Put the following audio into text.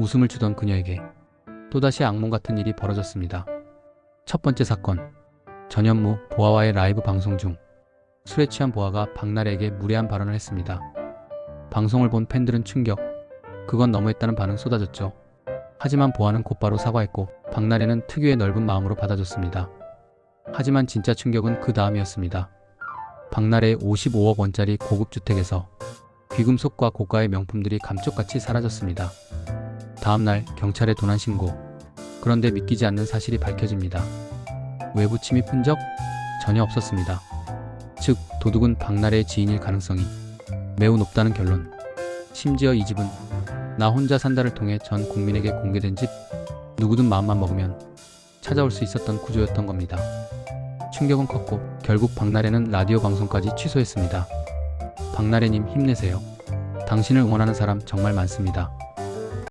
웃음을 주던 그녀에게 또다시 악몽 같은 일이 벌어졌습니다. 첫 번째 사건. 전현무 보아와의 라이브 방송 중 술에 취한 보아가 박나래에게 무례한 발언을 했습니다. 방송을 본 팬들은 충격. 그건 너무했다는 반응 쏟아졌죠. 하지만 보아는 곧바로 사과했고 박나래는 특유의 넓은 마음으로 받아줬습니다. 하지만 진짜 충격은 그 다음이었습니다. 박나래의 55억 원짜리 고급 주택에서 귀금속과 고가의 명품들이 감쪽같이 사라졌습니다. 다음날 경찰에 도난 신고. 그런데 믿기지 않는 사실이 밝혀집니다. 외부 침입 흔적 전혀 없었습니다. 즉 도둑은 박나래의 지인일 가능성이 매우 높다는 결론. 심지어 이 집은 나 혼자 산다를 통해 전 국민에게 공개된 집. 누구든 마음만 먹으면 찾아올 수 있었던 구조였던 겁니다. 충격은 컸고 결국 박나래는 라디오 방송까지 취소했습니다. 박나래님 힘내세요. 당신을 응원하는 사람 정말 많습니다.